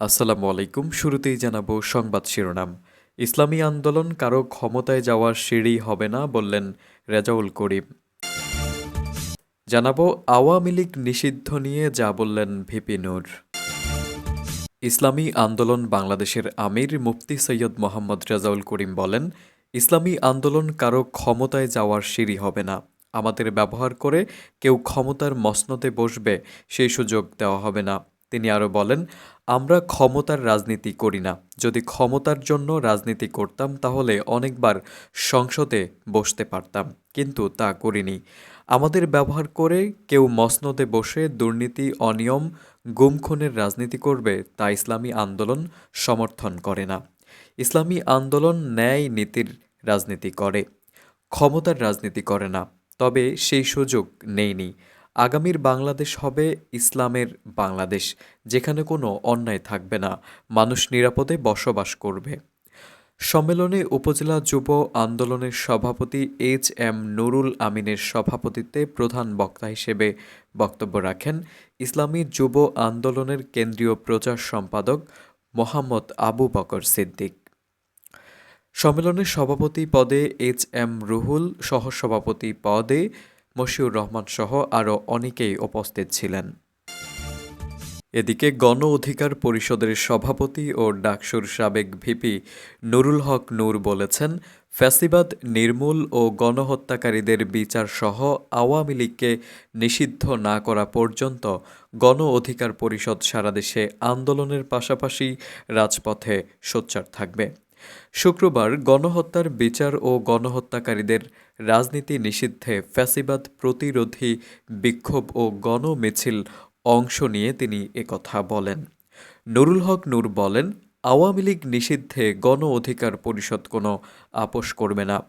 আসসালামু আলাইকুম। শুরুতেই জানাব সংবাদ শিরোনাম। ইসলামী আন্দোলন কারও ক্ষমতায় যাওয়ার সিঁড়ি হবে না বললেন রেজাউল করিম। জানাব আওয়ামী লীগ নিষিদ্ধ নিয়ে যা বললেন ভিপি নূর। ইসলামী আন্দোলন বাংলাদেশের আমির মুফতি সৈয়দ মোহাম্মদ রেজাউল করিম বলেন, ইসলামী আন্দোলন কারও ক্ষমতায় যাওয়ার সিঁড়ি হবে না। আমাদের ব্যবহার করে কেউ ক্ষমতার মসনতে বসবে, সেই সুযোগ দেওয়া হবে না। তিনি আরও বলেন, আমরা ক্ষমতার রাজনীতি করি না। যদি ক্ষমতার জন্য রাজনীতি করতাম, তাহলে অনেকবার সংসদে বসতে পারতাম। কিন্তু তা করিনি। আমাদের ব্যবহার করে কেউ মসনদে বসে দুর্নীতি, অনিয়ম, গুমখুনের রাজনীতি করবে, তা ইসলামী আন্দোলন সমর্থন করে না। ইসলামী আন্দোলন ন্যায় নীতির রাজনীতি করে। ক্ষমতার রাজনীতি করে না। তবে সেই সুযোগ নেইনি। আগামীর বাংলাদেশ হবে ইসলামের বাংলাদেশ, যেখানে কোনো অন্যায় থাকবে না, মানুষ নিরাপদে বসবাস করবে। সম্মেলনে উপজেলা যুব আন্দোলনের সভাপতি এইচ এম নুরুল আমিনের সভাপতিত্বে প্রধান বক্তা হিসেবে বক্তব্য রাখেন ইসলামী যুব আন্দোলনের কেন্দ্রীয় প্রচার সম্পাদক মোহাম্মদ আবু বকর সিদ্দিক। সম্মেলনের সভাপতি পদে এইচ এম রুহুল, সহসভাপতি পদে মশিউর রহমান সহ আরও অনেকেই উপস্থিত ছিলেন। এদিকে গণ অধিকার পরিষদের সভাপতি ও ডাকসুর সাবেক ভিপি নুরুল হক নূর বলেছেন, ফ্যাসিবাদ নির্মূল ও গণহত্যাকারীদের বিচার সহ আওয়ামী লীগকে নিষিদ্ধ না করা পর্যন্ত গণ অধিকার পরিষদ সারা দেশে আন্দোলনের পাশাপাশি রাজপথে সোচ্চার থাকবে। শুক্রবার গণহত্যার বিচার ও গণহত্যাকারীদের রাজনীতি নিষিদ্ধে ফ্যাসিবাদ প্রতিরোধী বিক্ষোভ ও গণমিছিল অংশ নিয়ে তিনি একথা বলেন। নুরুল হক নূর বলেন, আওয়ামী লীগ নিষিদ্ধে গণ অধিকার পরিষদ কোনো আপোষ করবে না।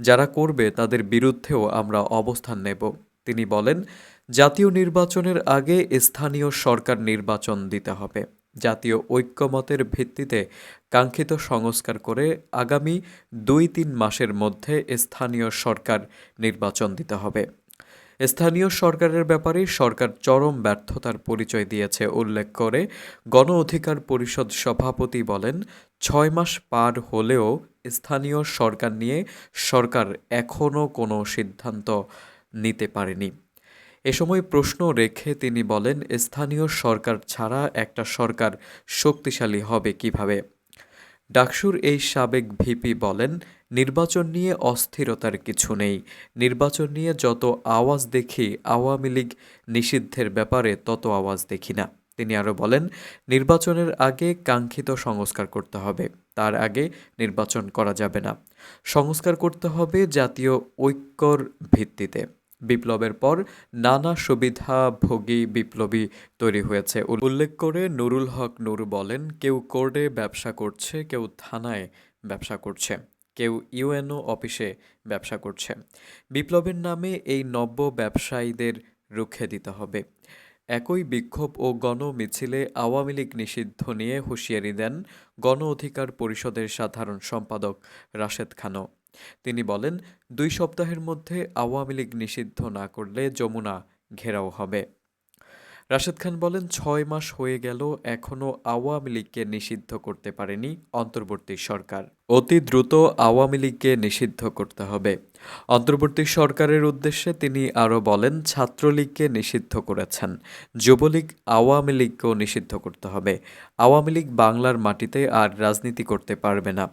যারা করবে তাদের বিরুদ্ধেও আমরা অবস্থান নেব। তিনি বলেন, জাতীয় নির্বাচনের আগে স্থানীয় সরকার নির্বাচন দিতে হবে। জাতীয় ঐক্যমতের ভিত্তিতে কাঙ্ক্ষিত সংস্কার করে আগামী দুই তিন মাসের মধ্যে স্থানীয় সরকার নির্বাচন দিতে হবে। স্থানীয় সরকারের ব্যাপারে সরকার চরম ব্যর্থতার পরিচয় দিয়েছে, উল্লেখ করে গণ অধিকার পরিষদ সভাপতি বলেন, ছয় মাস পার হলেও স্থানীয় সরকার নিয়ে সরকার এখনও কোনো সিদ্ধান্ত নিতে পারেনি। এ সময় প্রশ্ন রেখে তিনি বলেন, স্থানীয় সরকার ছাড়া একটা সরকার শক্তিশালী হবে কীভাবে? ডাকসুর এই সাবেক ভিপি বলেন, নির্বাচন নিয়ে অস্থিরতার কিছু নেই। নির্বাচন নিয়ে যত আওয়াজ দেখি, আওয়ামী লীগ নিষিদ্ধের ব্যাপারে তত আওয়াজ দেখি না। তিনি আরও বলেন, নির্বাচনের আগে কাঙ্ক্ষিত সংস্কার করতে হবে। তার আগে নির্বাচন করা যাবে না। সংস্কার করতে হবে জাতীয় ঐক্যর ভিত্তিতে। বিপ্লবের পর নানা সুবিধাভোগী বিপ্লবী তৈরি হয়েছে। উল্লেখ করে নুরুল হক নূর বলেন, কেউ কোর্টে ব্যবসা করছে, কেউ থানায় ব্যবসা করছে, কেউ ইউএনও অফিসে ব্যবসা করছে। বিপ্লবের নামে এই নব্য ব্যবসায়ীদের রুখে দিতে হবে। একই বিক্ষোভ ও গণ মিছিলে আওয়ামী লীগ নিষিদ্ধ নিয়ে হুঁশিয়ারি দেন গণ অধিকার পরিষদের সাধারণ সম্পাদক রাশেদ খানও। তিনি বলেন দুই সপ্তাহের মধ্যে আওয়ামী লীগ নিষিদ্ধ না করলে যমুনা ঘেরাও হবে। রাশেদ খান বলেন, ছয় মাস হয়ে গেল এখনও আওয়ামী লীগকে নিষিদ্ধ করতে পারেনি অন্তর্বর্তী সরকার। অতি দ্রুত আওয়ামী লীগকে নিষিদ্ধ করতে হবে। অন্তর্বর্তী সরকারের উদ্দেশ্যে তিনি আরও বলেন, ছাত্রলীগকে নিষিদ্ধ করেছেন। যুবলীগ আওয়ামী লীগকেও নিষিদ্ধ করতে হবে। আওয়ামী লীগ বাংলার মাটিতে আর রাজনীতি করতে পারবে না।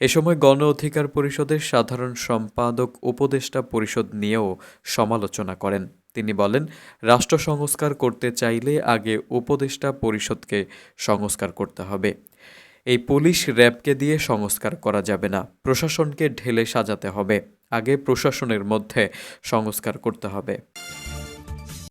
এ সময় গণ অধিকার পরিষদের সাধারণ সম্পাদক, উপদেষ্টা পরিষদ নিয়েও সমালোচনা করেন। তিনি বলেন, রাষ্ট্র সংস্কার করতে চাইলে আগে উপদেষ্টা পরিষদকে সংস্কার করতে হবে। এই পুলিশ র্যাবকে দিয়ে সংস্কার করা যাবে না। প্রশাসনকে ঢেলে সাজাতে হবে। আগে প্রশাসনের মধ্যে সংস্কার করতে হবে।